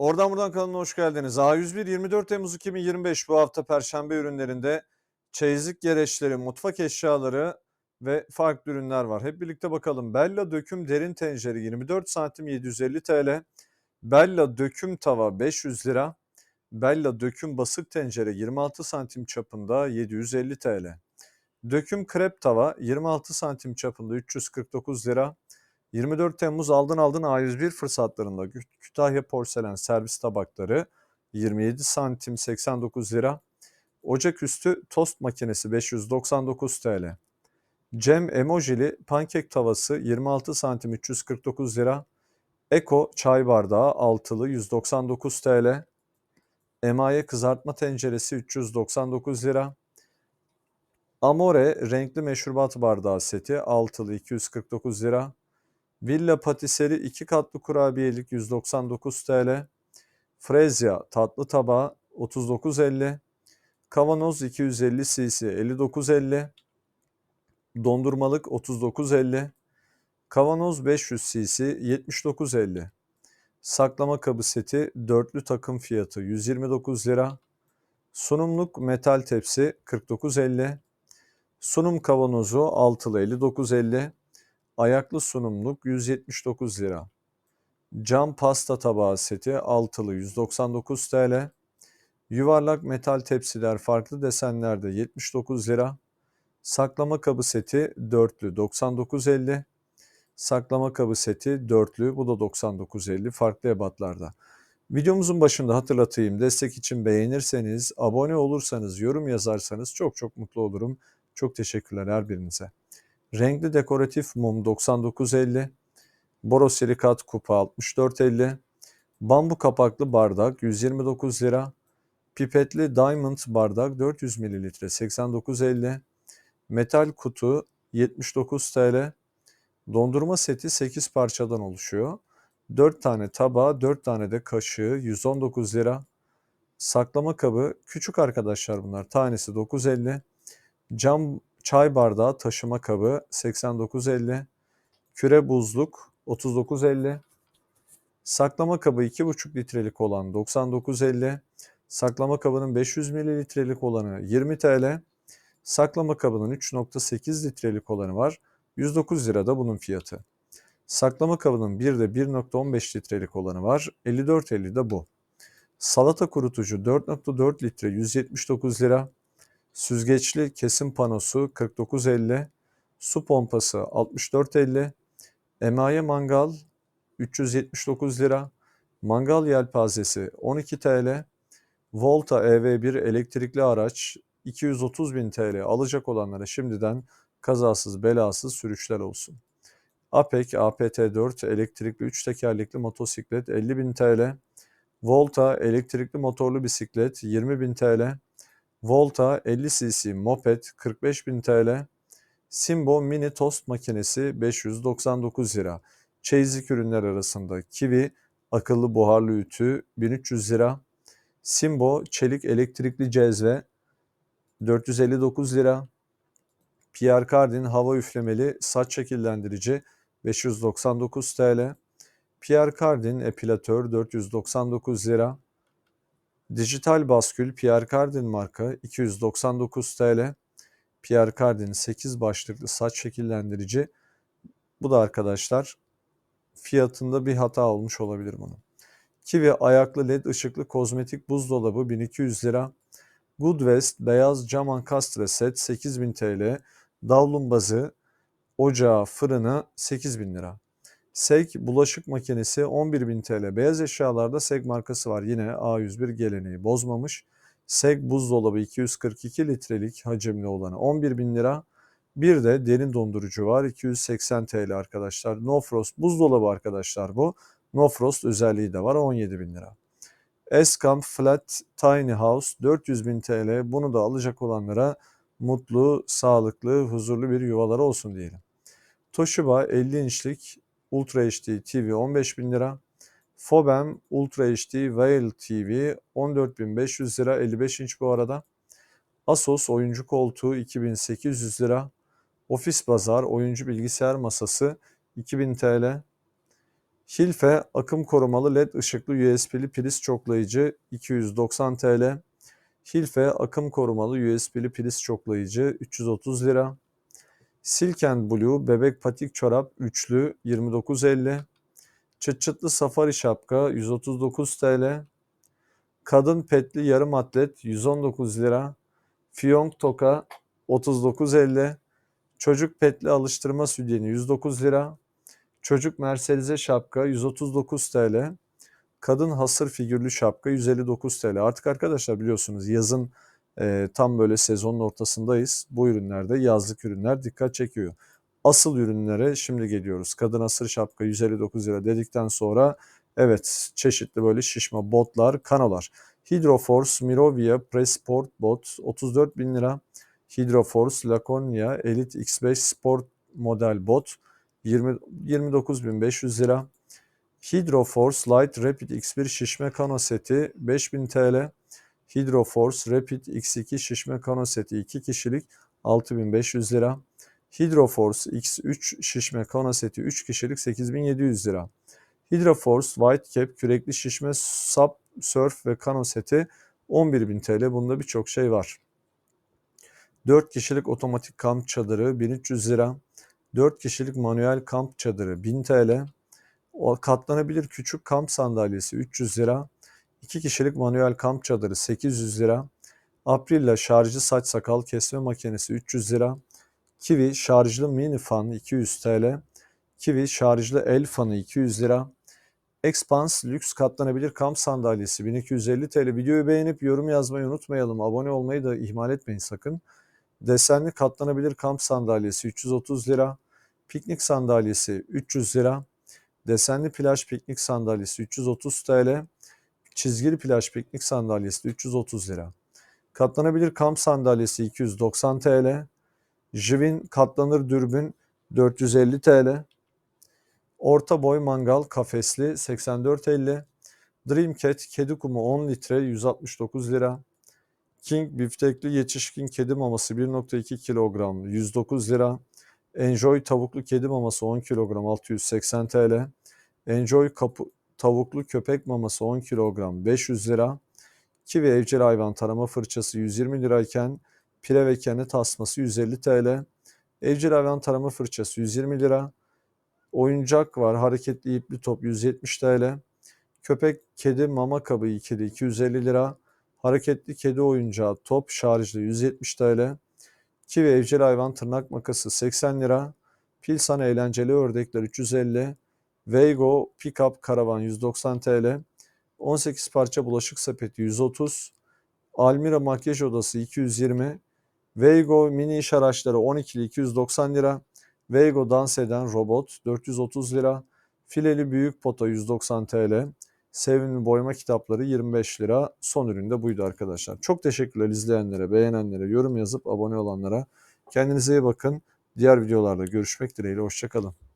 Oradan buradan kanalına hoş geldiniz. A101 24 Temmuz 2025 bu hafta Perşembe ürünlerinde çeyizlik gereçleri, mutfak eşyaları ve farklı ürünler var. Hep birlikte bakalım. Bella döküm derin tencere 24 santim 750 TL. Bella döküm tava 500 lira. Bella döküm basık tencere 26 santim çapında 750 TL. Döküm krep tava 26 santim çapında 349 lira. 24 Temmuz aldın aldın A101 fırsatlarında Kü- Kütahya porselen servis tabakları 27 santim 89 lira. Ocaküstü tost makinesi 599 TL. Cem emojili pankek tavası 26 santim 349 lira. Eko çay bardağı altılı 199 TL. Emaye kızartma tenceresi 399 lira. Amore renkli meşrubat bardağı seti altılı 249 lira. Villa Patisserie 2 katlı kurabiyelik 199 TL. Frezya tatlı tabağı 39.50. Kavanoz 250 cc 59.50. Dondurmalık 39.50. Kavanoz 500 cc 79.50. Saklama kabı seti dörtlü takım fiyatı 129 lira. Sunumluk metal tepsi 49.50. Sunum kavanozu altılı 59.50. Ayaklı sunumluk 179 lira. Cam pasta tabağı seti altılı 199 TL. Yuvarlak metal tepsiler farklı desenlerde 79 lira. Saklama kabı seti dörtlü 99.50. Saklama kabı seti dörtlü bu da 99.50 farklı ebatlarda. Videomuzun başında hatırlatayım destek için beğenirseniz, abone olursanız, yorum yazarsanız çok çok mutlu olurum. Çok teşekkürler her birinize. Renkli dekoratif mum 99.50. Borosilikat kupa 64.50. Bambu kapaklı bardak 129 lira. Pipetli diamond bardak 400 ml 89.50. Metal kutu 79 TL. Dondurma seti 8 parçadan oluşuyor. 4 tane tabağı, 4 tane de kaşığı 119 lira. Saklama kabı küçük arkadaşlar bunlar. Tanesi 9.50. Cam çay bardağı taşıma kabı 89.50. Küre buzluk 39.50. Saklama kabı 2,5 litrelik olan 99.50. Saklama kabının 500 mililitrelik olanı 20 TL. Saklama kabının 3.8 litrelik olanı var. 109 lira da bunun fiyatı. Saklama kabının bir de 1.15 litrelik olanı var. 54.50 de bu. Salata kurutucu 4.4 litre 179 lira. Süzgeçli kesim panosu 49.50. Su pompası 64.50. Emaye mangal 379 lira. Mangal yelpazesi 12 TL. Volta EV1 elektrikli araç 230 bin TL alacak olanlara şimdiden kazasız belasız sürüşler olsun. APEC APT4 elektrikli 3 tekerlekli motosiklet 50 bin TL. Volta elektrikli motorlu bisiklet 20 bin TL. Volta 50 cc moped 45 bin TL. Simbo mini tost makinesi 599 lira. Çeyizlik ürünler arasında kivi akıllı buharlı ütü 1300 lira. Simbo çelik elektrikli cezve 459 lira. Pierre Cardin hava üflemeli saç şekillendirici 599 TL. Pierre Cardin epilatör 499 lira. Dijital baskül Pierre Cardin marka 299 TL. Pierre Cardin 8 başlıklı saç şekillendirici. Bu da arkadaşlar fiyatında bir hata olmuş olabilir bunun. Kiwi ayaklı led ışıklı kozmetik buzdolabı 1200 lira. Goodwest beyaz cam ankastre set 8000 TL. Davlumbazı, ocağı, fırını 8000 lira. Seg bulaşık makinesi 11.000 TL. Beyaz eşyalarda Seg markası var. Yine A101 geleneği bozmamış. Seg buzdolabı 242 litrelik hacimli olanı 11.000 lira. Bir de derin dondurucu var 280 TL arkadaşlar. No Frost buzdolabı arkadaşlar bu. No Frost özelliği de var 17.000 lira. Escamp Flat Tiny House 400.000 TL. Bunu da alacak olanlara mutlu, sağlıklı, huzurlu bir yuvaları olsun diyelim. Toshiba 50 inçlik Ultra HD TV 15.000 lira. Fobem Ultra HD Whale TV 14.500 lira 55 inç bu arada. Asos oyuncu koltuğu 2800 lira. Ofis Bazar oyuncu bilgisayar masası 2000 TL. Hilfe akım korumalı led ışıklı USB'li priz çoklayıcı 290 TL. Hilfe akım korumalı USB'li priz çoklayıcı 330 lira. Silk and Blue bebek patik çorap üçlü 29.50. Çıt çıtlı safari şapka 139 TL. Kadın petli yarım atlet 119 lira. Fiyonk toka 39.50. Çocuk petli alıştırma sütyeni 109 lira. Çocuk Mercedes'e şapka 139 TL. Kadın hasır figürlü şapka 159 TL. Artık arkadaşlar biliyorsunuz yazın e, tam böyle sezonun ortasındayız. Bu ürünlerde yazlık ürünler dikkat çekiyor. Asıl ürünlere şimdi geliyoruz. Kadın hasır şapka 159 lira dedikten sonra evet çeşitli böyle şişme botlar, kanolar. Hydroforce Mirovia Presport Bot 34 bin lira. Hydroforce Laconia Elite X5 Sport model bot 20, 29.500 lira. Hydroforce Light Rapid X1 şişme kano seti 5000 TL. Hydroforce Rapid X2 şişme kano seti 2 kişilik 6500 lira. Hydroforce X3 şişme kano seti 3 kişilik 8700 lira. Hydroforce White Cap kürekli şişme sap, surf ve kano seti 11.000 TL. Bunda birçok şey var. 4 kişilik otomatik kamp çadırı 1300 lira. 4 kişilik manuel kamp çadırı 1000 TL. O katlanabilir küçük kamp sandalyesi 300 lira. 2 kişilik manuel kamp çadırı 800 lira. Aprilla şarjlı saç sakal kesme makinesi 300 lira. Kiwi şarjlı mini fan 200 TL. Kiwi şarjlı el fanı 200 lira. Expans lüks katlanabilir kamp sandalyesi 1250 TL. Videoyu beğenip yorum yazmayı unutmayalım. Abone olmayı da ihmal etmeyin sakın. Desenli katlanabilir kamp sandalyesi 330 lira. Piknik sandalyesi 300 lira. Desenli plaj piknik sandalyesi 330 TL. Çizgili plaj piknik sandalyesi 330 lira. Katlanabilir kamp sandalyesi 290 TL. Jivin katlanır dürbün 450 TL. Orta boy mangal kafesli 84.50. Dreamcat kedi kumu 10 litre 169 lira. King biftekli yetişkin kedi maması 1.2 kilogram 109 lira. Enjoy tavuklu kedi maması 10 kilogram 680 TL. Enjoy kapı, tavuklu köpek maması 10 kilogram 500 lira. Kiwi evcil hayvan tarama fırçası 120 lirayken pire ve kene tasması 150 TL. Evcil hayvan tarama fırçası 120 lira. Oyuncak var hareketli ipli top 170 TL. Köpek kedi mama kabı ikili 250 lira. Hareketli kedi oyuncağı top şarjlı 170 TL. Kiwi evcil hayvan tırnak makası 80 lira. Pilsan eğlenceli ördekler 350. Veygo Pickup Karavan 190 TL. 18 parça bulaşık sepeti 130. Almira makyaj odası 220. Veygo mini iş araçları 12'li 290 lira. Veygo dans eden robot 430 lira. Fileli büyük pota 190 TL. Sevimli boyama kitapları 25 lira. Son ürün de buydu arkadaşlar. Çok teşekkürler izleyenlere, beğenenlere, yorum yazıp abone olanlara. Kendinize iyi bakın. Diğer videolarda görüşmek dileğiyle. Hoşçakalın.